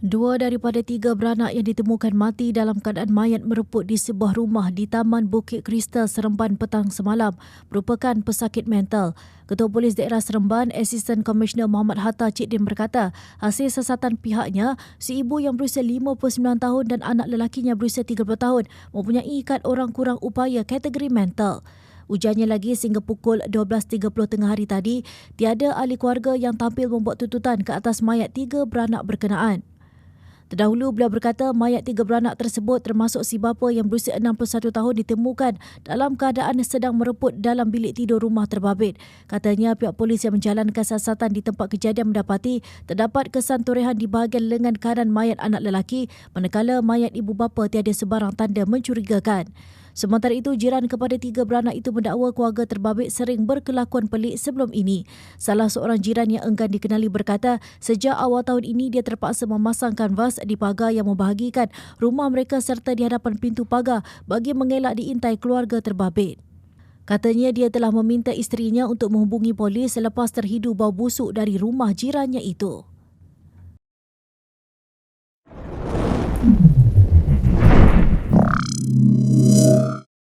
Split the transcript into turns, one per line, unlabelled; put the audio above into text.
Dua daripada tiga beranak yang ditemukan mati dalam keadaan mayat mereput di sebuah rumah di Taman Bukit Kristal Seremban petang semalam merupakan pesakit mental. Ketua Polis Daerah Seremban, Assistant Commissioner Muhammad Hatta Cik Din berkata, hasil sesatan pihaknya, si ibu yang berusia 59 tahun dan anak lelakinya berusia 30 tahun mempunyai kad orang kurang upaya kategori mental. Ujarnya lagi sehingga pukul 12.30 tengah hari tadi, tiada ahli keluarga yang tampil membuat tuntutan ke atas mayat tiga beranak berkenaan. Terdahulu beliau berkata mayat tiga beranak tersebut termasuk si bapa yang berusia 61 tahun ditemukan dalam keadaan sedang mereput dalam bilik tidur rumah terbabit. Katanya pihak polis yang menjalankan siasatan di tempat kejadian mendapati terdapat kesan torehan di bahagian lengan kanan mayat anak lelaki manakala mayat ibu bapa tiada sebarang tanda mencurigakan. Sementara itu, jiran kepada tiga beranak itu mendakwa keluarga terbabit sering berkelakuan pelik sebelum ini. Salah seorang jiran yang enggan dikenali berkata, sejak awal tahun ini dia terpaksa memasangkan vas di pagar yang membahagikan rumah mereka serta di hadapan pintu pagar bagi mengelak diintai keluarga terbabit. Katanya dia telah meminta isterinya untuk menghubungi polis selepas terhidu bau busuk dari rumah jirannya itu.